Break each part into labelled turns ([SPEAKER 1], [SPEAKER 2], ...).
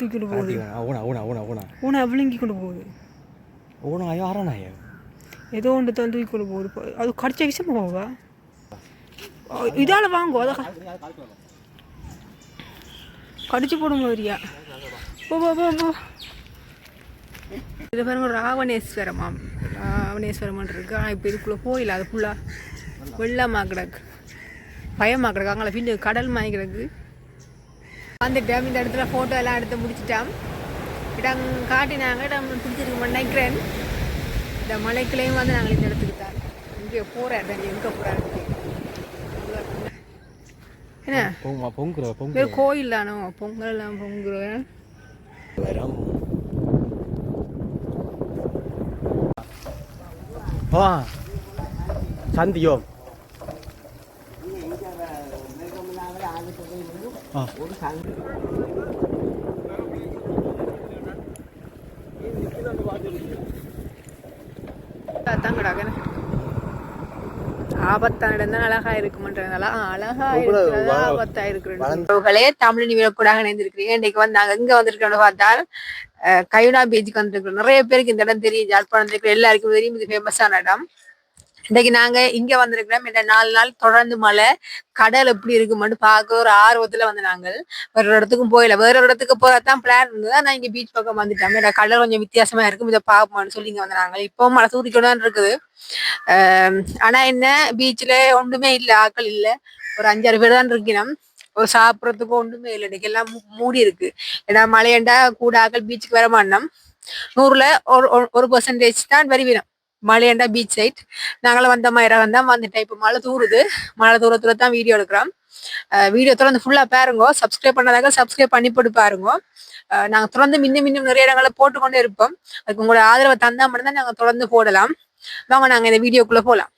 [SPEAKER 1] தூக்கி கொண்டு போகுது
[SPEAKER 2] ஊனா ஊனா ஊனா ஊனா.
[SPEAKER 1] ஓனாய் விழுங்கி கொண்டு போகுது.
[SPEAKER 2] ஊனாயோ அரணாயோ
[SPEAKER 1] ஏதோ ஒன்று தான் தூக்கி கொண்டு போகுது. அது கடிச்ச விஷயம் போவா இதால் வாங்கோ அதை கடிச்சு போடும் மாதிரியா போ போ போ போ. இது பாருங்க ராவணேஸ்வரமாம். ராவணேஸ்வரமான் இருக்கு. ஆனால் இப்போ இதுக்குள்ளே போயில அது ஃபுல்லாக வெள்ளமாக கிடக்கு பயமாக கிடக்கு அங்கே பின்னு கடல் மாய் கிடக்கு வந்துட்டோம் இந்த இடத்துல ஃபோட்டோ எல்லாம் எடுத்து முடிச்சிட்டோம். இடம் காட்டினாங்க இடம் பிடிச்சிருக்கு. நினைக்கிறேன் இந்த மலைக்குள்ளேயும் வந்து நாங்கள் இந்த இடத்துக்கு தான். இங்கே போகிறார் தான் எங்கே போகிறாரு என்ன?
[SPEAKER 2] பொங்க பொங்குற பொங்கு
[SPEAKER 1] வேறு கோயில் தானோ? பொங்கல் எல்லாம் பொங்குறேன்.
[SPEAKER 2] வரம். வா சந்தியோ
[SPEAKER 1] ஆபத்தான இடம் தான் அழகா இருக்குமன்றதுனால அழகா
[SPEAKER 2] கூட
[SPEAKER 1] ஆபத்தா இருக்கிறே தமிழ் கூட இணைந்திருக்கிறீங்க இன்னைக்கு வந்து நாங்க எங்க வந்திருக்கோம்னு பார்த்தால் அஹ், கயுனா பீச்சுக்கு வந்திருக்கிறோம். நிறைய பேருக்கு இந்த இடம் தெரியும். ஜாழ்ப்பாணம் இருக்கிற எல்லாருக்கும் தெரியும். இது ஃபேமஸான இடம். இன்னைக்கு நாங்க இங்க வந்திருக்கிறோம். இந்த நாலு நாள் தொடர்ந்து மழை. கடல் எப்படி இருக்குமென்னு பார்க்க ஒரு ஆர்வத்துல வந்து நாங்கள் வேற ஒரு இடத்துக்கும் போயில வேற ஒரு இடத்துக்கு போறதான் பிளான் இருந்தது. ஆனா இங்க பீச் பக்கம் வந்துட்டோம். ஏன்னா கடல் கொஞ்சம் வித்தியாசமா இருக்கும். இதை பார்ப்போம்னு சொல்லி இங்க வந்து நாங்கள். இப்போ மழை தூரிக்கொண்டு தான் இருக்குது ஆனா என்ன? பீச்ல ஒன்றுமே இல்லை. ஆக்கள் இல்லை. ஒரு அஞ்சாறு பேர் தான் இருக்கணும் ஒரு சாப்பிட்றதுக்கும் ஒன்றுமே இல்லை. இன்னைக்கு எல்லாம் மூடி இருக்கு. ஏன்னா மழையண்டா கூட ஆக்கள் பீச்சுக்கு வர மாட்டோம். நூறுல ஒரு ஒரு- ஒரு பர்சன்டேஜ் தான் வருவினோம் மழையண்டா பீச் சைட் நாங்களும் வந்த மாதிரி தான் வந்துட்டேன். இப்போ மழை தூறுது மழை தூரத்துல தான் வீடியோ எடுக்கிறோம். வீடியோ தொடர்ந்து ஃபுல்லாக பாருங்க. சப்ஸ்கிரைப் பண்ணாதாங்க சப்ஸ்கிரைப் பண்ணி போட்டு பாருங்க. நாங்கள் நாங்க தொடர்ந்து மின்னும் மின்னும் நிறைய இடங்களை போட்டுக்கொண்டே இருப்போம். அதுக்கு உங்களோட ஆதரவை தந்தா மட்டும்தான் நாங்க தொடர்ந்து போடலாம். வாங்க நாங்க இந்த வீடியோக்குள்ள போலாம்.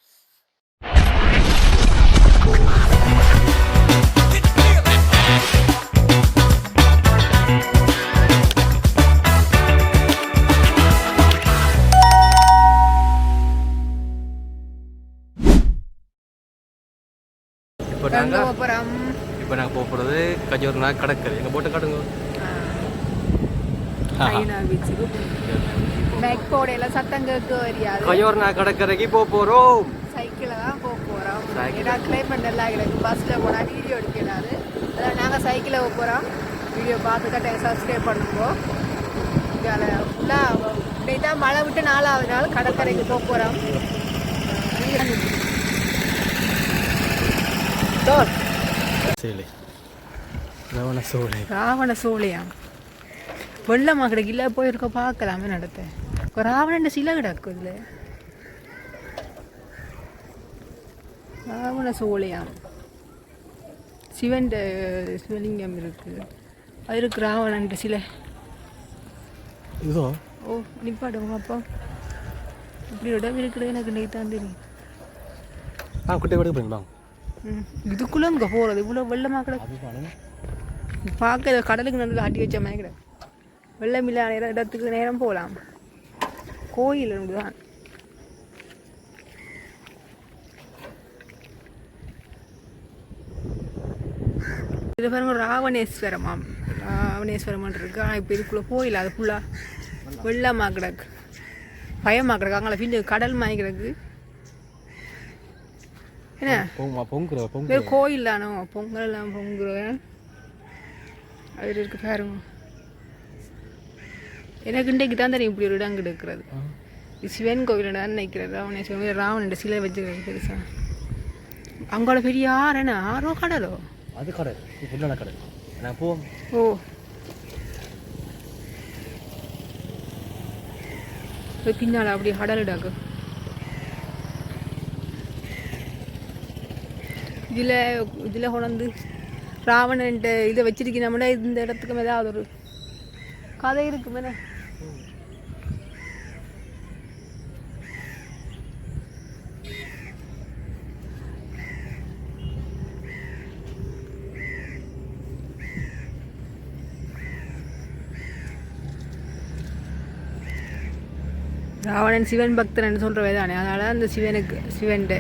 [SPEAKER 2] இப்போ நாங்கள் இப்போ நாங்கள் போக போகிறது கஜோர்னா கடற்கரை. எங்கள் போட்டை காட்டுங்க.
[SPEAKER 1] பேக் போடையில சத்தம் கேட்க வரியாது.
[SPEAKER 2] கஜோர்னா கடற்கரைக்கு போக போகிறோம்
[SPEAKER 1] சைக்கிள தான் போக
[SPEAKER 2] Cycle.
[SPEAKER 1] ஏன்னா கிளைமேட் எல்லாம் கிடக்கு பஸ்ல போனா வீடியோ எடுக்கலாது அதான் நாங்க சைக்கிள போக போறோம். வீடியோ பார்த்து கட்ட சப்ஸ்கிரைப் பண்ணுங்க. இதில் ஃபுல்லாக தான் மழை விட்டு நாலாவது நாள் கடற்கரைக்கு போக போறோம்
[SPEAKER 2] சரி ரவண சோலை.
[SPEAKER 1] ராவண சோழியா வெள்ளமா கிடக்கு. இல்லை போயிருக்க பார்க்கலாமே நடத்த. ராவணன் சிலை கிடக்கு இதுல. ராவண சோழியாம் சிவன் சிவலிங்கம் இருக்கு. அது இருக்கு ராவணன் சிலை.
[SPEAKER 2] இதோ.
[SPEAKER 1] ஓ நிப்பாடுங்க அப்பா. இப்படி ஒரு இடம் இருக்குது எனக்கு இன்னைக்கு தான் தெரியும்.
[SPEAKER 2] ஆ குட்டை
[SPEAKER 1] ம் இதுக்குள்ளே இங்கே போகிறது இவ்வளோ வெள்ளமாக கிடக்கு. பார்க்க கடலுக்கு நடுவில் ஆட்டி வச்ச மாதிரி கிடக்கு. வெள்ளமில்லாத இட- இடத்துக்கு நேரம் போகலாம். கோயில் தான் இது பாருங்க ராவணேஸ்வரமாம். ராவணேஸ்வரமான் இருக்கு. ஆனால் இப்போ இதுக்குள்ளே போயில அது ஃபுல்லாக வெள்ளமாக கிடக்கு. பயமாக கிடக்கு. அங்கே பின்னு கடல் மாய் கிடக்கு. என்ன?
[SPEAKER 2] பொங்க பொங்குற பொங்கு
[SPEAKER 1] கோயில் தானோ பொங்கல் எல்லாம் பொங்குறேன் அது இருக்கு பாருங்க. எனக்கு இன்றைக்கு தான் தெரியும் இப்படி ஒரு இடம் கிடக்கிறது சிவன் கோவில் தான் நினைக்கிறது. ராவணேஸ்வரன் ராவணன் சிலை வச்சுக்கிறது பெருசா. அங்கோட பெரிய ஆறு என்ன? ஆறோ கடலோ?
[SPEAKER 2] அது கடை இது ஃபுல்லான கடை நான் போவோம்
[SPEAKER 1] ஓ. பின்னால் அப்படி கடல் இடாக்கு இதில் இதில் கொண்டு ராவணன்ட்ட இதை வச்சிருக்கணும்னா இந்த இடத்துக்கு ஏதாவது ஒரு கதை இருக்குமே ராவணன் சிவன் பக்தன் சொல்கிறவே தானே அதனால அந்த சிவனுக்கு சிவன்ட்டு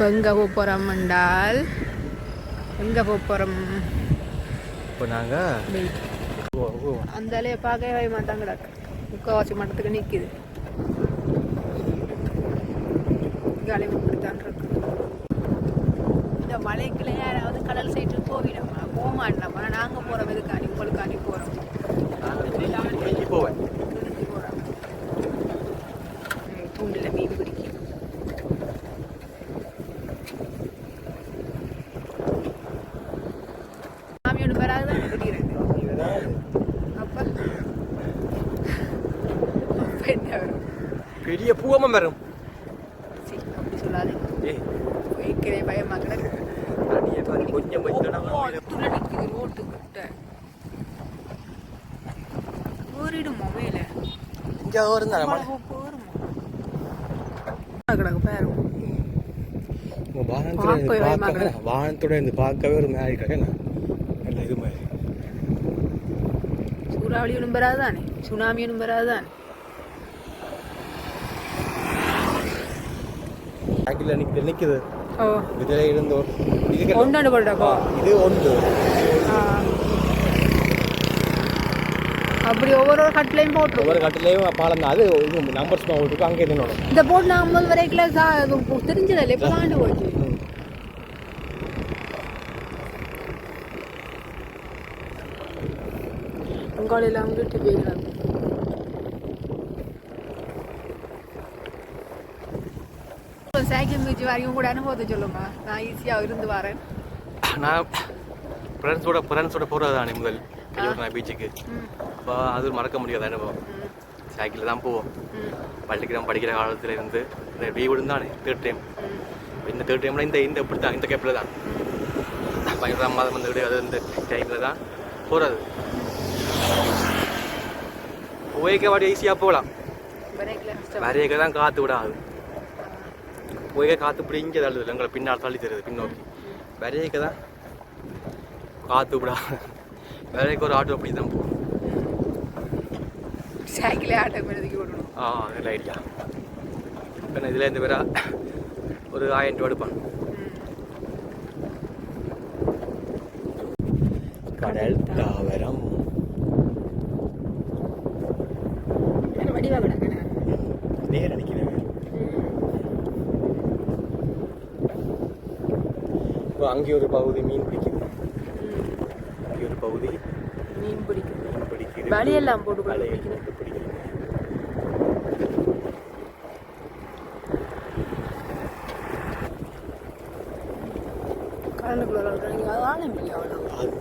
[SPEAKER 1] இப்போ எங்கே போகிறோம் என்றால் எங்கே போக போகிறோம்
[SPEAKER 2] இப்போ நாங்கள்
[SPEAKER 1] அந்த அலையை பார்க்கவே மாட்டாங்க கிடக்கு முக்கால்வாசி மட்டத்துக்கு நிற்கிது காலி இருக்கு. இந்த மலைக்குள்ள யாராவது கடல் சைட்டு போவிடமா போக மாட்டோமா. நாங்கள் போகிறோம் இதுக்காண்டி உங்களுக்காண்டி போகிறோம்
[SPEAKER 2] நாங்கள் போவேன்
[SPEAKER 1] திருப்பி போகிறோம் தூண்டில் மீன் பிடிக்கும் மாமியோட பேராக தான் அப்போ என்ன வரும்
[SPEAKER 2] பெரிய பூவமாக வரும்
[SPEAKER 1] சரி அப்படி சொல்லாதீங்க
[SPEAKER 2] ஏ
[SPEAKER 1] வைக்கிறே பயமா கிடக்கு
[SPEAKER 2] பாரு கொஞ்சம் கொஞ்சம்
[SPEAKER 1] ரோட்டு கிட்ட ஊறிடுமோ மேலே
[SPEAKER 2] இங்கே வருந்தா
[SPEAKER 1] கிடக்கு பேரும்
[SPEAKER 2] வாகனத்துல
[SPEAKER 1] பார்க்கவே
[SPEAKER 2] இருந்து ஒரு மாதிரி கிடையாது நல்ல இது மாதிரி
[SPEAKER 1] சூறாவளி ஒன்றும் பெறாதானே சுனாமி ஒன்றும் பெறாதானே
[SPEAKER 2] சைக்கிளில் நிற்கிது நிற்குது
[SPEAKER 1] ஓ
[SPEAKER 2] இதில் இருந்தோ இது
[SPEAKER 1] ஒன்றாண்டு போட்டாக்கோ
[SPEAKER 2] இது ஒன்று
[SPEAKER 1] அப்படி ஒவ்வொரு ஒரு கட்டிலையும் போட்டுருவோம்
[SPEAKER 2] ஒவ்வொரு கட்டிலையும் பாலம் தான் அது இது நம்பர்ஸ் போட்டுருக்கு அங்கே நின்னோம்
[SPEAKER 1] இந்த போட்டு நான் ஐம்பது வரைக்கும் தெரிஞ்சதில்லை இப்போ தாண்டு போச்சு அங்காளியில் அங்கிட்டு போயிடலாம் சைக்கிள் மிதிச்சு வரைக்கும் கூட அனுபவத்தை சொல்லுங்க நான் ஈஸியாக இருந்து வரேன்.
[SPEAKER 2] நான் ஃப்ரெண்ட்ஸோட ஃப்ரெண்ட்ஸோட போகிறது தானே முதல் நான் பீச்சுக்கு அப்போ அது மறக்க முடியாத அனுபவம். சைக்கிளில் தான் போவோம்.
[SPEAKER 1] ம்.
[SPEAKER 2] பள்ளிக்கூடம் படிக்கிற காலத்துல இருந்து லீவு தானே தேர்ட் டைம் இந்த தேர்ட் டைமில் இந்த இந்த இப்படி தான் இந்த கேப்பில் தான். பயங்கர மாதம் வந்து அது இந்த டைமில் தான் போகிறது போய்க்க வாடி ஈஸியாக போகலாம் வரையக்க தான் காற்று விடாது போய்க்க காற்று இப்படி இங்கே தள்ளுது எங்களை பின்னால் தள்ளி தருது பின்னோக்கி வரையக்க தான் காற்று விடாது வரையக்க ஒரு ஆட்டோ அப்படி தான் போகும்
[SPEAKER 1] சைக்கிளே ஆட்டோ எழுதி விடணும்
[SPEAKER 2] ஆ நல்ல ஐடியா இப்போ இதில் இருந்து வேற ஒரு ஆயிரம் ரூபா எடுப்பான் கடல் தாவரம் அங்கே ஒரு பகுதி மீன் பிடிக்குது. அங்கே ஒரு பகுதி
[SPEAKER 1] மீன் பிடிக்கும்
[SPEAKER 2] மீன் பிடிக்குது.
[SPEAKER 1] வலையெல்லாம் போட்டு கொண்டு
[SPEAKER 2] வலையை
[SPEAKER 1] பிடிக்கணும்.
[SPEAKER 2] போட்டு பிடிக்கணும்
[SPEAKER 1] கடலுக்குள்ள இருக்கிறாங்க அது ஆழம் இல்லையா அவ்வளோ
[SPEAKER 2] அது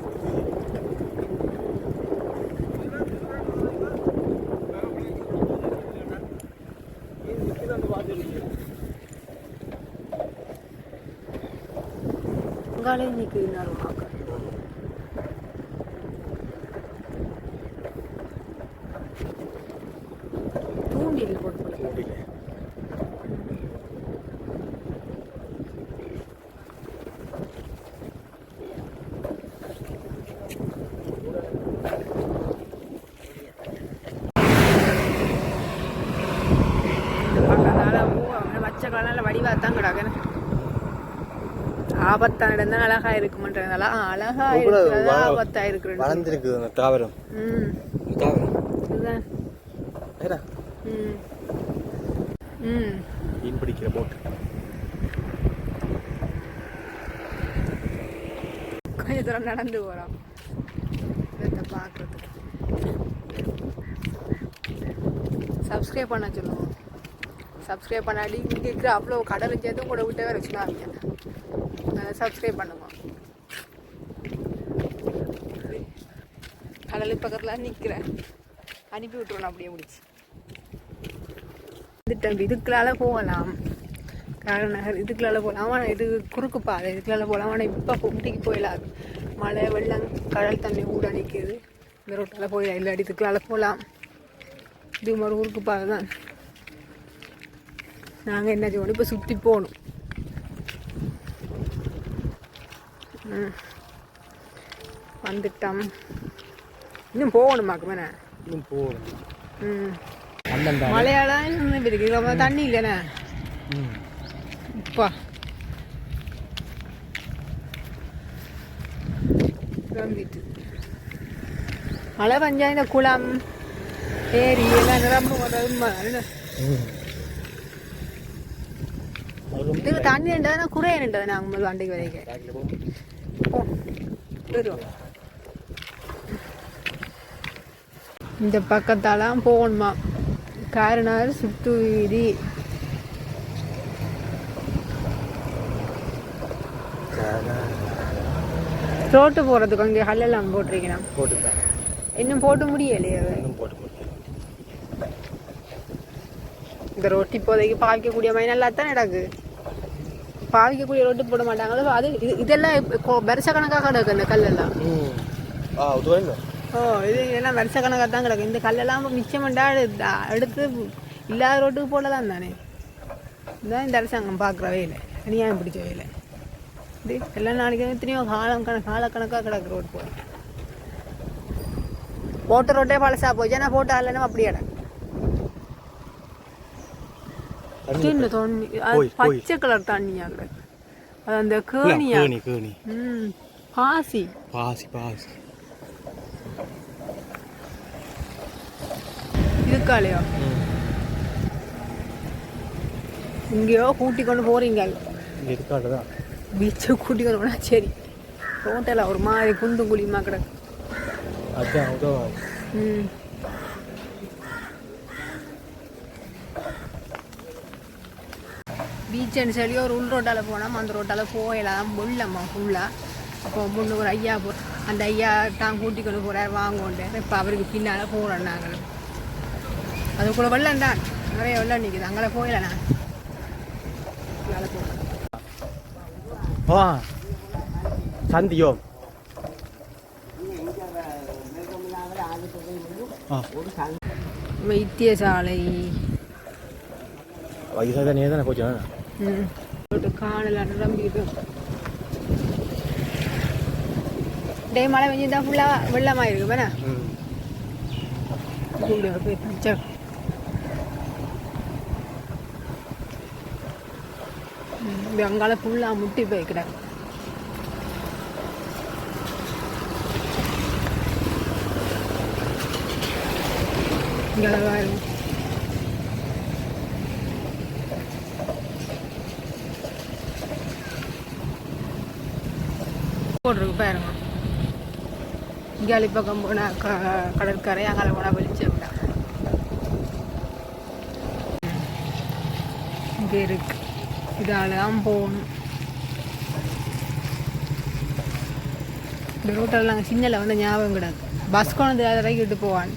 [SPEAKER 1] அங்காலே நிற்குது நறுமாக்க தூண்டில் போட்டு போல
[SPEAKER 2] முடியல
[SPEAKER 1] அதனால வச்ச காலம் வடிவா தான் கிடக்குன்னு ஆபத்தா நடந்தா அழகா இருக்குமன்றதுனால அழகா இருக்கிறது ஆபத்தா இருக்கிறது
[SPEAKER 2] வளர்ந்துருக்குது அந்த தாவரம்.
[SPEAKER 1] ம்.
[SPEAKER 2] தாவரம்.
[SPEAKER 1] இதுதான்.
[SPEAKER 2] ஏடா.
[SPEAKER 1] ம். ம்.
[SPEAKER 2] மீன் பிடிக்கிற போட்டு
[SPEAKER 1] கொஞ்சம் தூரம் நடந்து போகிறோம் இதை பார்க்குறதுக்கு. சப்ஸ்கிரைப் பண்ண சொல்லுவோம் சப்ஸ்கிரைப் பண்ணாடி இங்கே இருக்கிற அவ்வளோ கடலும் சேர்த்து கூட விட்டே வர வச்சுனாங்க சப்ஸ்கிரைப் பண்ணுங்க. கடலு பக்கத்தில் நிற்கிறேன் அனுப்பி விட்டுருவோம் அப்படியே முடிச்சு. வந்துட்டேன் இதுக்குள்ளால போகலாம். காரநகர் இதுக்குள்ளால போகலாம். ஆனால் இது குறுக்கு பாதை. இதுக்குள்ளால போகலாம். ஆனால் இப்போ குட்டிக்கு போயிடலாம் மழை வெள்ளம் கடல் தண்ணி ஊட நிற்கிது இந்த ரோட்டால் போயிடலாம் இல்லை இதுக்குள்ளால போகலாம். இது மாதிரி குறுக்கு பாதை தான் நாங்கள் என்ன செய்வோம்? இப்போ சுற்றி போகணும். வந்துட்டோம். இன்னும் போகணுமாக்கு மேலே
[SPEAKER 2] இன்னும் போகணும்.
[SPEAKER 1] ம். மழையால இருக்கு. தண்ணி இல்லைண்ணே.
[SPEAKER 2] ம்.
[SPEAKER 1] இப்பா. நிரம்பிட்டு மழை பஞ்சா இந்த குளம் ஏரி எல்லாம் என்ன? இதுக்கு தண்ணி நின்றதுனா குறைய நாங்கள் முதல் வண்டிக்கு வரைக்கும். வருவோம். இந்த பக்கத்தாலாம் போகணுமா? காரணர் சுத்து வீதி. ரோட்டு போகிறதுக்கு அங்கே ஹல்லெல்லாம் போட்டிருக்கணும்
[SPEAKER 2] போட்டுதான்
[SPEAKER 1] இன்னும் போட்டு முடியலையே
[SPEAKER 2] போட்டு
[SPEAKER 1] இந்த ரோட்டு இப்போதைக்கு பாவிக்கக்கூடிய மாதிரி நல்லா தான் நடக்குது பாவிக்கக்கூடிய ரோட்டு போட மாட்டாங்களோ அது இது இதெல்லாம் வருஷ கணக்காக கிடக்கு இந்த கல்லெல்லாம். ஓ இது எல்லாம் வருஷ கணக்காக தான் கிடக்கு. இந்த கல்லெல்லாம் மிச்சம் எடுத்து இல்லாத ரோட்டுக்கு போடலாம் தானே. இதுதான் இந்த அரசாங்கம் பார்க்குற வேலை. அநியாயம் பிடிச்ச வேலை. இது எல்லா நாளைக்கும் எத்தனையோ காலம் கணக்கு காலக்கணக்காக கிடக்கு ரோடு போட. போட்ட ரோட்டே பழசா போச்சு. ஆனால் போட்ட இல்லைன்னா அப்படியே கிடக்கு. சின்ன தண்ணி அது. பச்சை கலர் தண்ணியா கிடக்கு அது அந்த கேணியா?
[SPEAKER 2] கேணி கேணி.
[SPEAKER 1] ம் பாசி.
[SPEAKER 2] பாசி பாசி.
[SPEAKER 1] இதுக்காலையா? எங்கேயோ கூட்டி கொண்டு போறீங்க.
[SPEAKER 2] இங்கே இருக்காடு தான்
[SPEAKER 1] பீச்சை கூட்டி கொண்டு போனா சரி. ஹோட்டலா ஒரு மாதிரி குண்டும் குழியுமா கிடக்கு.
[SPEAKER 2] உதவும்
[SPEAKER 1] ம். பீச்சுன்னு சொல்லி ஒரு உள் ரோட்டால் போனோம். அந்த ரோட்டால் போயலாம் முள்ளம்மா ஃபுல்லாக அப்போ முன்ன ஒரு ஐயா போ அந்த ஐயா தான் கூட்டி கொண்டு போகிறார் வாங்கோண்டு. இப்போ அவருக்கு பின்னால் போகிறோம் நாங்கள் அதுக்குள்ள வெள்ளம் தான். நிறைய வெள்ளம் நிற்குது அங்கே போயிடல நான்.
[SPEAKER 2] சந்தியோ.
[SPEAKER 1] வைத்தியசாலை
[SPEAKER 2] வயசாக நீ தானே போச்சு
[SPEAKER 1] காணல நிரம்பிடும் டே மழை பெஞ்சிருந்தா ஃபுல்லாக வெள்ளமாக இருக்கு வேணா ஃபுல்லா போய் பச்சை இது அங்கால ஃபுல்லாக முட்டி போய்க்கிறேன் இங்கே அழகா இருக்கும் போட்டிருக்கு பாருங்க இங்காலி பக்கம் போனால் க கடற்கரை அங்கால போனால் வெளிச்சம் விடா இங்கே இருக்கு இதால் தான் போகணும் இந்த ரோட்டில் நாங்கள் சின்னல வந்து ஞாபகம் கிடையாது பஸ் கொண்டு வரைக்கும் விட்டு போவான்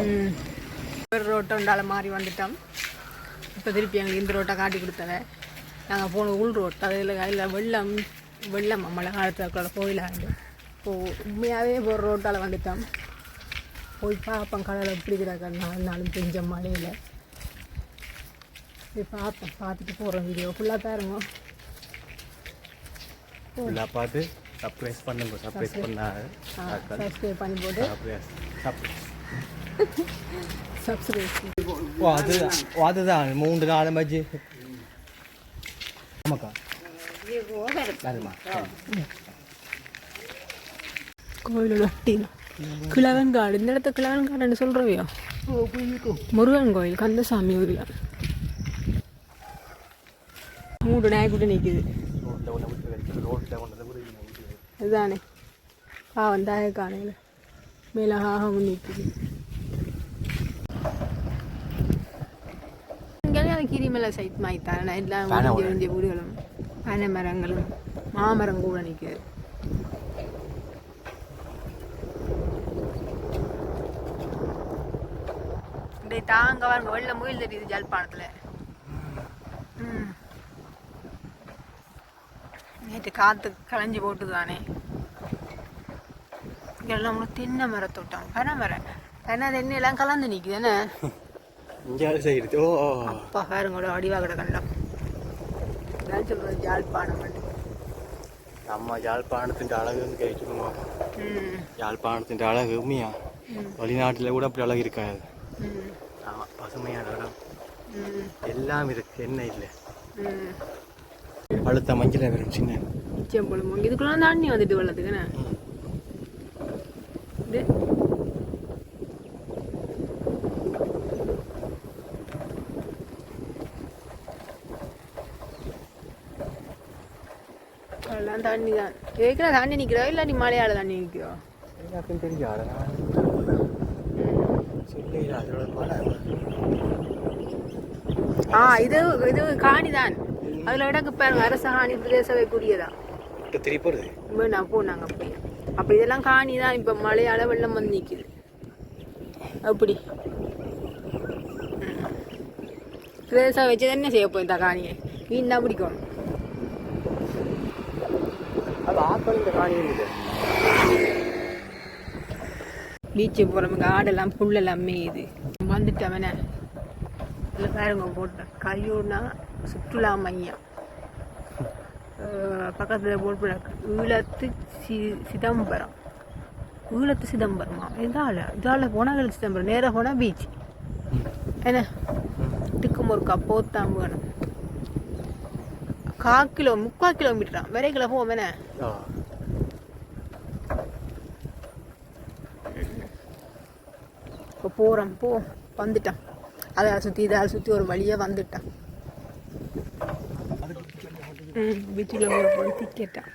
[SPEAKER 1] ம் ஒரு ரோட்டை உண்டால மாறி வந்துட்டோம் இப்போ திருப்பி எங்களுக்கு இந்த ரோட்டை காட்டி கொடுத்தவ நாங்கள் போன உள் ரோட் அதில் அதில் வெள்ளம் வெள்ளம் மழை காலத்தில் கோயிலாண்டு இப்போ உண்மையாகவே இப்போ ஒரு ரோட்டால் வந்துட்டோம். போய் பார்ப்போம் கடலை எப்படி கிடக்க நாலு நாளும் பெஞ்ச மழையில். போய் பார்ப்போம் பார்த்துட்டு போகிறோம் வீடியோ ஃபுல்லாக பாருங்க.
[SPEAKER 2] ஃபுல்லாக பார்த்து சர்ப்ரைஸ் பண்ணுங்க. சர்ப்ரைஸ் பண்ணாங்க
[SPEAKER 1] சப்ஸ்கிரைப் பண்ணி போட்டு. சப்ஸ்கிரைப்
[SPEAKER 2] ஓ அது ஓ அதுதான். மூன்று நாலு மஜி ஆமாக்கா. அதுமா
[SPEAKER 1] கோயிலோட ஒட்டினா கிழவன் காடு இந்த இடத்த கிழவன் காடுன்னு சொல்கிறவையோ முருகன் கோயில் கந்தசாமி ஊரில் மூன்று நாய்க்குட்டி நிற்குது அதுதானே பாவம் தாய காணையில் மேலே ஆகவும் நிற்குது கிரிமலை சைட் மாதிரி தானே எல்லாம் வீடுகளும் பனை மரங்களும் மாமரம் கூட நிற்குது இந்த தாங்க வாங்க வெள்ள முயல் தெரியுது ஜல்பானத்தில். ம். நேற்று காற்று களைஞ்சி போட்டு தானே. எல்லாம் கூட தென்னை மரத்தோட்டம் பனை மரம் பனை தென்னை எல்லாம் கலந்து நிற்குது என்ன? அப்பா பாருங்களோ அடிவா கிட கண்டம். நான் சொல்கிறது ஜாழ்ப்பாணம்
[SPEAKER 2] நம்ம யாழ்ப்பாணத்தின் அழகுன்னு கேட்கணும்
[SPEAKER 1] ம்.
[SPEAKER 2] யாழ்ப்பாணத்தின் அழகு உண்மையா. வெளிநாட்டில் கூட அப்படி அழகு இருக்காது. ஆமாம் பசுமையான இடம் எல்லாம் இருக்கு என்ன இல்லை. பழுத்த மஞ்சள் வரும் சின்ன.
[SPEAKER 1] ஈச்சம்பழம் இதுக்குள்ள தண்ணி வந்துட்டு வெள்ளத்துக்குண்ணே இது. எல்லாம் தண்ணி தான். கேட்குற தண்ணி நிற்கிறா இல்லை நீ மலையாள தண்ணி நிற்கிறோ
[SPEAKER 2] எல்லாருக்கும் தெரியாது சொல்லி அதோட மழை
[SPEAKER 1] ஆ இது இது காணி தான் அதில் இடக்கு பாருங்க அரச காணி பிரதேச கூடியதா வேணாம் போனாங்க அப்படி அப்போ இதெல்லாம் காணி தான் இப்போ மழையால வெள்ளம் வந்து நிற்குது அப்படி. பிரதேசம் வச்சு என்ன செய்ய போய் இந்த காணியை. மீன் தான் பிடிக்கணும்
[SPEAKER 2] அது ஆக்கள் இந்த காணி இருக்குது.
[SPEAKER 1] பீச்சு போகிறவங்க ஆடெல்லாம் புல்லெல்லாம் மேயுது. வந்துட்டவன இல்லை பாருங்க போட்டேன் கையூர்னா சுற்றுலா மையம். பக்கத்தில் போட்டு ஈழத்து சி சிதம்பரம். ஈழத்து சிதம்பரமா? இதால இதால் போனால் சிதம்பரம். நேராக போனால் பீச். என்ன? இதுக்கும் ஒருக்கா வேணும் கா கிலோ முக்கால் கிலோமீட்டரா? விரைக்கில் போவேன் என்ன
[SPEAKER 2] ஆ
[SPEAKER 1] இப்போ போகிறோம் போ. வந்துட்டான். அதை சுற்றி இதை சுற்றி ஒரு வழியாக வந்துட்டான். ம் பீச்சில் போகிற போய் டிக்கெட்டான்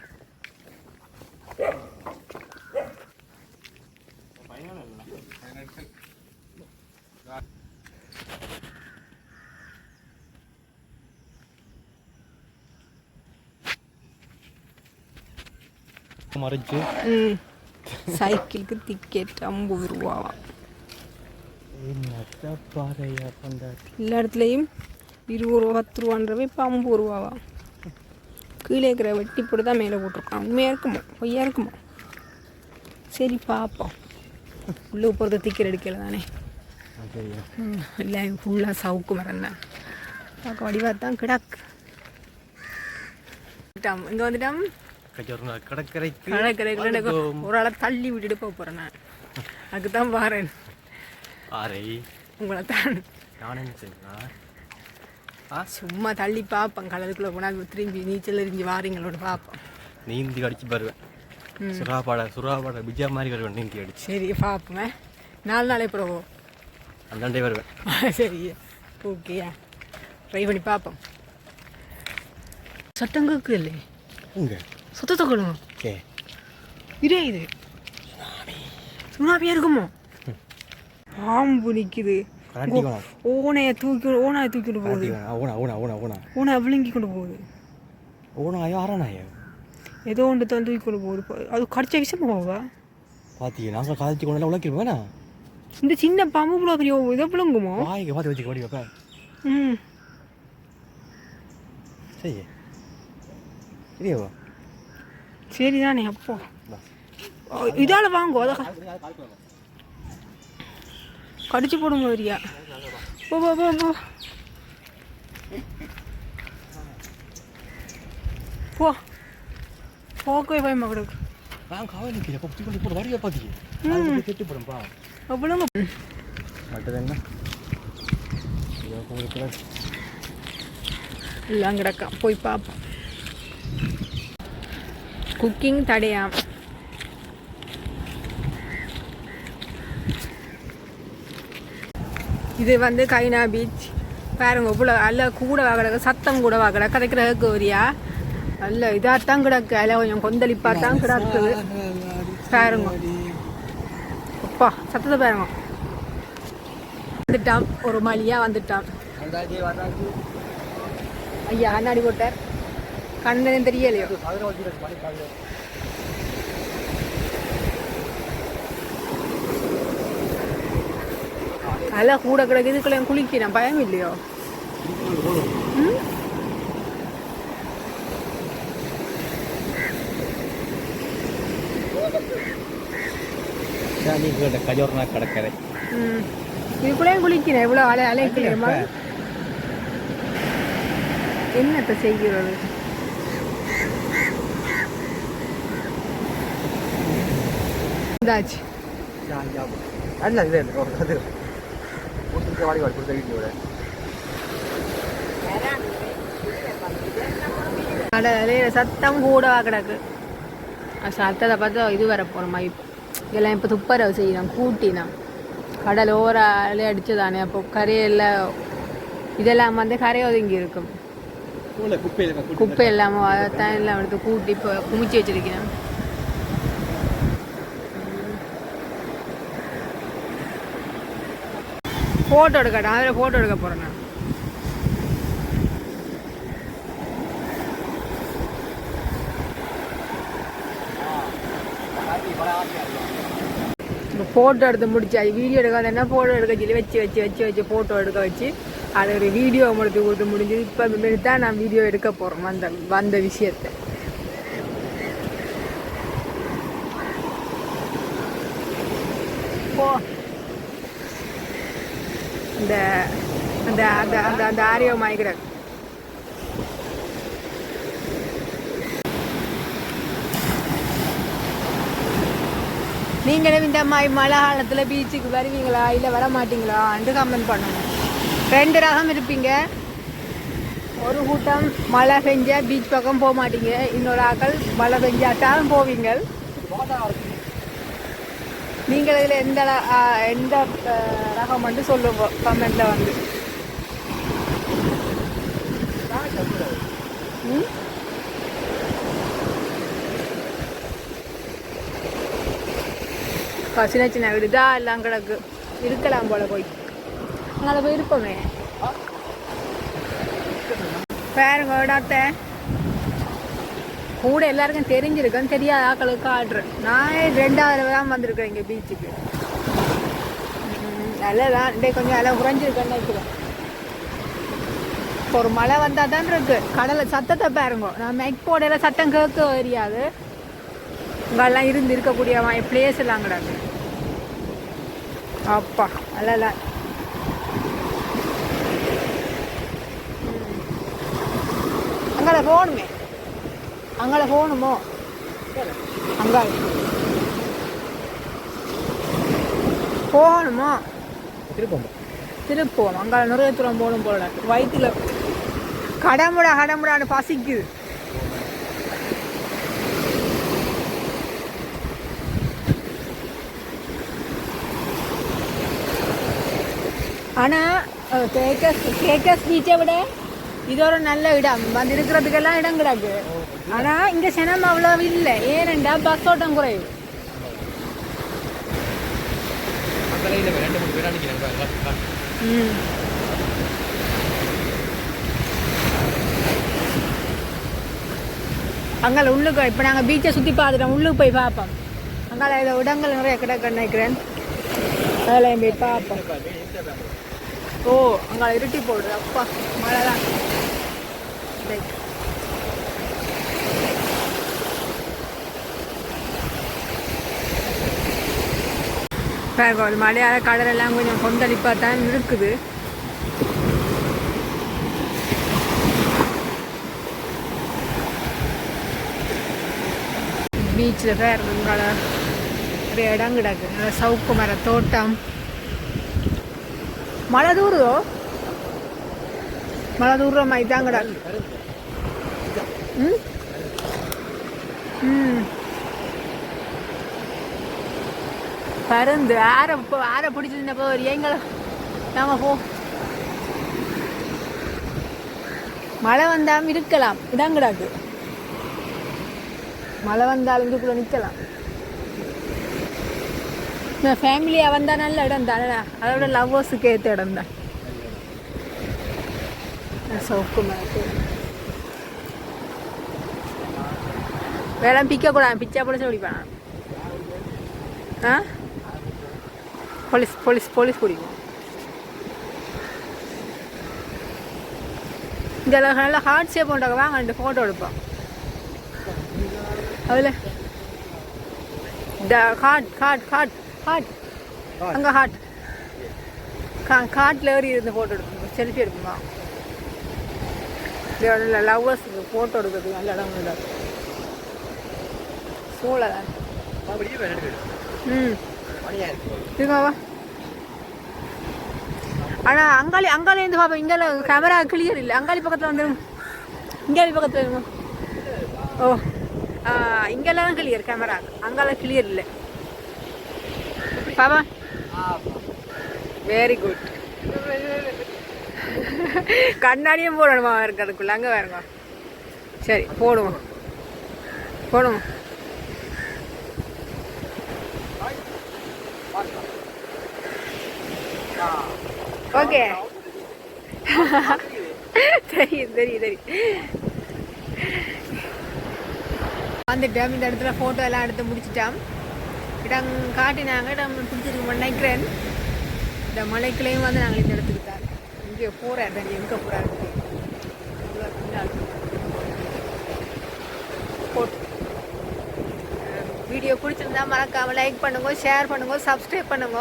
[SPEAKER 2] மறைச்சு
[SPEAKER 1] ம். சைக்கிளுக்கு டிக்கெட் ஐம்பது ரூபாவா
[SPEAKER 2] என்னத்த பாறையா பண்டாட்டி
[SPEAKER 1] எல்லா இடத்துலையும் இருபது ரூபா பத்து ரூபான்றவே இப்போ ஐம்பது ரூபாவா? கீழே இருக்கிற வெட்டி போட்டு தான் மேலே போட்டிருக்கான். உண்மையாக இருக்குமோ? பொய்யா இருக்குமோ? சரி பார்ப்போம். உள்ளே போகிறத டிக்கெட் எடுக்கல தானே? இல்லை ஃபுல்லாக சவுக்கு மரம் தான். பார்க்க வடிவாக தான் கிடக்கு இங்கே வந்துட்டோம்?
[SPEAKER 2] கடற்கரைக்கு
[SPEAKER 1] கடற்கரைக்குள்ள. ஒரு ஆளை தள்ளி விட்டுட்டு போக போகிறேன் நான். அதுக்கு தான் பாறேன்
[SPEAKER 2] ஆரை
[SPEAKER 1] உங்களை தான்.
[SPEAKER 2] நான் என்ன செய்யலாம்
[SPEAKER 1] சும்மா தள்ளி பார்ப்பேன். கடலுக்குள்ளே போனால் திரும்பி நீச்சல் எறிஞ்சு வாரீங்களோட பார்ப்போம்.
[SPEAKER 2] நீந்தி அடிச்சு வருவேன் சுறாபாட சுறாபாட பிஜா மாதிரி வருவேன் நீந்தி அடிச்சு
[SPEAKER 1] சரி பார்ப்போமே நாலு நாளே பிறகு
[SPEAKER 2] அந்தாண்டே வருவேன்.
[SPEAKER 1] சரி ஓகேயா ட்ரை பண்ணி பார்ப்போம். சத்தம் கேட்குது இல்லை
[SPEAKER 2] இங்க
[SPEAKER 1] சத்தத்தை கொள்ளுங்க
[SPEAKER 2] கே.
[SPEAKER 1] இதே. இது சுனாமியா இருக்குமோ? பாம்பு
[SPEAKER 2] வேணாம்
[SPEAKER 1] ஓனைய தூக்கி ஓனாய தூக்கிட்டு போகுது.
[SPEAKER 2] ஓனா ஓனா ஓனா ஓனா
[SPEAKER 1] ஓனாய விழுங்கி கொண்டு போகுது.
[SPEAKER 2] ஓனாயோ அரணாயோ
[SPEAKER 1] ஏதோ ஒன்று தான் தூக்கி கொண்டு போகுது. அது கடிச்ச விஷயம் போவா
[SPEAKER 2] பாத்தீங்க நாங்கள் காலத்தி கொண்டு உழைக்கிறோம் வேணா.
[SPEAKER 1] இந்த சின்ன பாம்பு இவ்வளோ பெரிய இதை விழுங்குமோ?
[SPEAKER 2] வாய்க்கு பார்த்து வச்சுக்க ஓடி வைப்பேன்
[SPEAKER 1] ம்.
[SPEAKER 2] சரி. இல்லையோ
[SPEAKER 1] சரிதானே அப்போ. இதால வாங்கோ அதை கடிச்சு போடும் மாதிரியா போ போ போ போ. போ. போக்கவே பயமா கிடக்கு
[SPEAKER 2] நான் காவல் நிற்கிறேன் குத்தி கொண்டு போட்டு வடிவை பார்த்தீங்க கெட்டு போடும்பா
[SPEAKER 1] அவ்வளோங்க
[SPEAKER 2] அடுத்தது என்ன?
[SPEAKER 1] எல்லாம் கிடக்கா போய் பார்ப்போம் குக்கிங் தடையாம். இது வந்து கைனா பீச் பாருங்க இவ்வளோ நல்ல கூட கிடக்கு சத்தம் கூட கிடக்கு கிடைக்கிற கோரியா. நல்ல தான் கிடக்கு. அதில் கொஞ்சம் கொந்தளிப்பாக தான் கிடக்குது பாருங்க. அப்பா சத்தத்தை பாருங்க. வந்துட்டான். ஒரு மலியாக வந்துட்டான். ஐயா கண்ணாடி போட்டார். கண்ணு தெரியலையோ? அலை கூட கிடக்குதுக்குள்ள குளிக்கிறேன் பயம் இல்லையோ
[SPEAKER 2] கஜோர்னா கடற்கரை
[SPEAKER 1] இதுக்குள்ளே குளிக்கிறேன் இவ்வளோ அலை அலைக்கிறேன் என்னத்தை செய்கிறது
[SPEAKER 2] வந்தாச்சு அல்ல இல்லை तुमच्या वाडीवर पुढच्या வீட்டில்
[SPEAKER 1] கடலில் சத்தம் கூட கிடக்கு சத்தத்தை பார்த்தா இது வர போகிறோமா இதெல்லாம் இப்போ துப்பரவு செய்யணும் கூட்டினா கடல் ஓர அலை அடித்ததானே அப்போ கரையில் இதெல்லாம் வந்து கரையை ஒதுங்கி இருக்கும் குப்பை இல்லாமல் தான் எல்லாம் எடுத்து கூட்டி இப்போ குமிச்சு வச்சுருக்கேன் ஃபோட்டோ எடுக்கட்டும் அதில் ஃபோட்டோ எடுக்க போகிறேன் நான். ஃபோட்டோ எடுத்து முடிச்சா வீடியோ எடுக்காத என்ன ஃபோட்டோ எடுக்க சொல்லி வச்சு வச்சு வச்சு வச்சு ஃபோட்டோ எடுக்க வச்சு அது ஒரு வீடியோ எடுத்து கொடுத்து முடிஞ்சது. இப்போ தான் நான் வீடியோ எடுக்க போகிறோம் வந்த வந்த விஷயத்தை போ இந்த அந்த அந்த அந்த அந்த ஆரியோ ஆகிக்கிறார் நீங்களும் இந்த மாதிரி மழை காலத்தில் பீச்சுக்கு வருவீங்களா? இல்லை வர மாட்டீங்களா அண்டு கமெண்ட் பண்ணணும் ரெண்டு ரகம் இருப்பீங்க. ஒரு கூட்டம் மழை பெஞ்சா பீச் பக்கம் போக மாட்டீங்க. இன்னொரு ஆக்கள் மழை பெஞ்சாட்டாலும் போவீங்க நீங்கள் இதில் எந்த எந்த ரகம் மட்டும் சொல்லுவோம் கமெண்ட்டில் வந்து. ம்? சின்ன சின்ன வீடு தான் எல்லாம் கிடக்கு இருக்கலாம் போல போய். அங்கே போய் இருப்போமே. பேருங்க விடாத்தேன் கூட எல்லாருக்கும் தெரிஞ்சிருக்கேன் தெரியாத ஆக்களுக்கு ஆடுறேன் நான் ரெண்டாவது தான் வந்திருக்கேன் இங்கே பீச்சுக்கு நல்லதான் டே கொஞ்சம் அலை குறைஞ்சிருக்கேன்னு நினைக்கிறேன். இப்போ ஒரு மழை வந்தால் தான் இருக்கு. கடலை சத்தத்தை பாருங்க. நான் மெக் போடையில சத்தம் கேட்க தெரியாது. இங்கெல்லாம் இருந்து இருக்கக்கூடிய பிளேஸ் எல்லாம் கிடக்கு. அப்பா அல்ல அங்கே போகணுமே. அங்கே போகணுமோ? அங்கே. போகணுமோ?
[SPEAKER 2] திருப்பம்.
[SPEAKER 1] திருப்போம். அங்கே நிறைய தூரம் போகணும் போல. வயிற்றுல கடமுடா கடமுடான்னு பசிக்குது. ஆனால் கேக்கஸ் கேக்கஸ் பீச்சை விட இது ஒரு நல்ல இடம். வந்து இருக்கிறதுக்கெல்லாம் இடம் கிடக்கு. ஆனால் இங்கே சனம் அவ்வளோ இல்லை. ஏனெண்டா பஸ் ஓட்டம் குறைவு. அங்கே உள்ளுக்கு இப்போ நாங்கள் பீச்சை சுற்றி பார்த்துட்டோம். உள்ளுக்கு போய் பார்ப்போம். அங்கே இதில் இடங்கள் நிறைய கிடக்கு நினைக்கிறேன். அதில் போய் பார்ப்போம். ஓ அங்கே இருட்டி போடுது அப்பா மழை தான் Right. ஒரு மலையாள கடலெல்லாம் கொஞ்சம் கொந்தளிப்பாக தான் இருக்குது. பீச்சில் பேர் உங்களை ஒரு இடம் கிடக்கு. சவுக்கு மர தோட்டம். மழை தூருதோ மழை தூர்ற மாதிரி தான் கிடக்கு. ம்? ம். பருந்து ஆற இப்போ ஆற பிடிச்சிருந்தப்போ ஒரு எங்களை நம்ம போ. மழை வந்தாலும் இருக்கலாம். இடம் மழை வந்தாலும் இதுக்குள்ள நிற்கலாம். நான் ஃபேமிலியாக வந்தால் நல்ல இடம் தானே. அதோட லவ்வர்ஸுக்கு ஏற்ற இடம் தான். சவுக்கு மேலே வேலை பிக்கக்கூடாது. பிச்சா பிடிச்ச பிடிப்பான். ஆ? போலீஸ் போலீஸ் போலீஸ் பிடிக்கும் இந்த நல்லா ஹார்ட் ஷேப் பண்ணுறாங்க வாங்க ரெண்டு ஃபோட்டோ எடுப்போம். அதில். இந்த ஹார்ட் ஹார்ட் ஹார்ட் ஹார்ட் அங்கே ஹார்ட் கா காட்டில் ஏறி இருந்து ஃபோட்டோ எடுப்போம் செல்ஃபி எடுப்போமா இதோட லவ்வர்ஸுக்கு ஃபோட்டோ எடுக்கிறதுக்கு நல்ல இடம் இல்லை சூழலை?
[SPEAKER 2] அப்படியே
[SPEAKER 1] ம்.
[SPEAKER 2] இருக்காவா இருக்கு
[SPEAKER 1] ஆனால் அங்காளி அங்காளி இருந்து பாப்பா இங்கே கேமரா கிளியர் இல்லை. அங்காளி பக்கத்தில் வந்துடும் இங்காளி பக்கத்தில் இருக்கும் ஓ. ஆ, இங்கெல்லாம் தான் கிளியர் கேமரா அங்கெல்லாம் கிளியர் இல்லை. பாபா வெரி குட் கண்ணாடியும் போடணுமா? இருக்கிறதுக்குள்ள அங்கே வேறுங்க சரி போடுவோம். போடுவோம். ஓகே. தெரியும் தெரியும் தெரியும் வந்துட்டோம். இந்த இடத்துல ஃபோட்டோ எல்லாம் எடுத்து முடிச்சிட்டோம். இடம் காட்டினாங்க. இடம் பிடிச்சிருக்கு நினைக்கிறேன். இந்த மலைக்குள்ளேயும் வந்து நாங்கள் இந்த இடத்துக்கு தான். இங்கே போகிறார் தான் எங்கே போகிறாரு வீடியோ பிடிச்சிருந்தா மறக்காமல் லைக் பண்ணுங்க ஷேர் பண்ணுங்க சப்ஸ்கிரைப் பண்ணுங்க.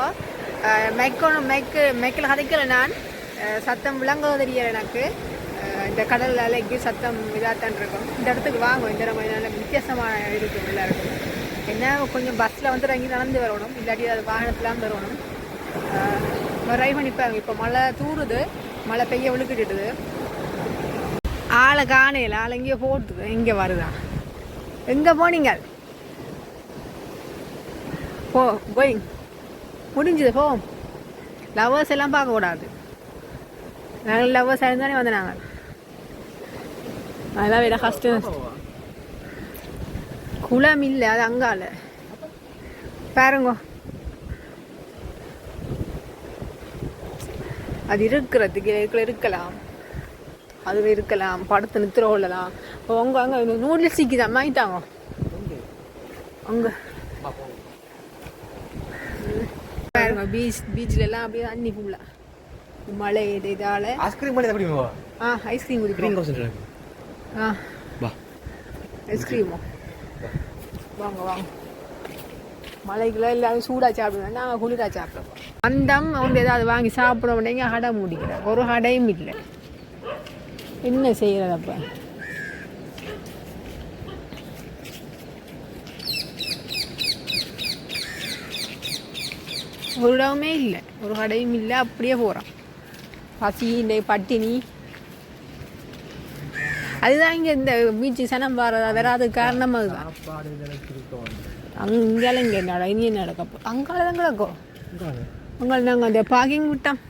[SPEAKER 1] மெக்கோன மெக்கு மெக்கில் கதைக்கல நான். சத்தம் விளங்கவும் தெரியல எனக்கு. இந்த கடல் அலைக்கு சத்தம் இதாகத்தான் இருக்கும். இந்த இடத்துக்கு வாங்க இந்த இடம் நல்ல வித்தியாசமாக இருக்கும். எல்லாருக்கும் என்ன கொஞ்சம் பஸ்ஸில் வந்து இறங்கி நடந்து வரணும். இல்லாட்டி அது வாகனத்தில் வரணும். ட்ரைவ் பண்ணிப்பாங்க இப்போ மழை தூறுது மழை பெய்ய விழுக்கிட்டுது. ஆளை காணையில் ஆள் எங்கேயோ போட்டுது. இங்கே வருதான் எங்கே போனீங்க? போ கோயிங் முடிஞ்சது போ. லவர்ஸ் எல்லாம் பார்க்கக்கூடாது. நாங்கள் லவர்ஸ் ஆயிருந்தானே வந்து நாங்கள் அதெல்லாம் வேற கஷ்டம் குளம் இல்லை அது அங்கால. பாருங்க. அது இருக்கிறதுக்கு இதுக்குள்ள இருக்கலாம். அது இருக்கலாம். படுத்து நித்திர கொள்ளலாம். இப்போ உங்க அங்கே நூடுல்ஸ் சிக்கிதான் வாங்கிட்டாங்க அங்கே. பாருங்க பீச் பீச்ல எல்லாம் அப்படியே தண்ணி ஃபுல்லா மழை இது இதால.
[SPEAKER 2] ஐஸ்கிரீம் பண்ணி எப்படி
[SPEAKER 1] ஆ ஐஸ்கிரீம்
[SPEAKER 2] காசு
[SPEAKER 1] ஆ.
[SPEAKER 2] வா.
[SPEAKER 1] ஐஸ்கிரீமோ வாங்க வாங்க. மழைக்குள்ள எல்லாரும் சூடா சாப்பிடுவேன். நாங்கள் குளிரா சாப்பிடுவோம். அந்தம் அவங்க ஏதாவது வாங்கி சாப்பிட உடனே கடை மூடிக்கிறேன். ஒரு கடையும் இல்லை. என்ன செய்யறது ஒரு இடமுமே இல்லை. ஒரு கடையும் இல்லை அப்படியே போகிறோம் பசி இந்த பட்டினி. அதுதான் இங்கே இந்த பீச்சு சனம் வர வராது காரணம் அதுதான். அங்கெல்லாம் இங்கே நட இனி நடக்க அங்கால தான் கிடக்கும் அங்கே நாங்கள் அந்த பார்க்கிங் விட்டோம்.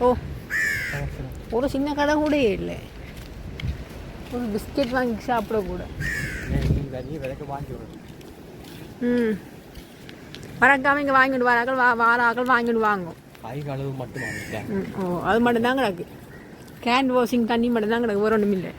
[SPEAKER 1] ஓ. ஒரு சின்ன கடை கூட இல்லை. ஒரு பிஸ்கெட் வாங்கி சாப்பிடக்கூட ம். மறக்காம இங்கே வாங்கிட்டு வராக்கள் வா வாராக்கள் வாங்கிட்டு வாங்கும்
[SPEAKER 2] கை கழுவு மட்டும்
[SPEAKER 1] ஓ அது மட்டும்தான் கிடக்கு. கேன் வாஷிங் தண்ணி மட்டும்தான் கிடக்கு. வேறு ஒன்றும் இல்லை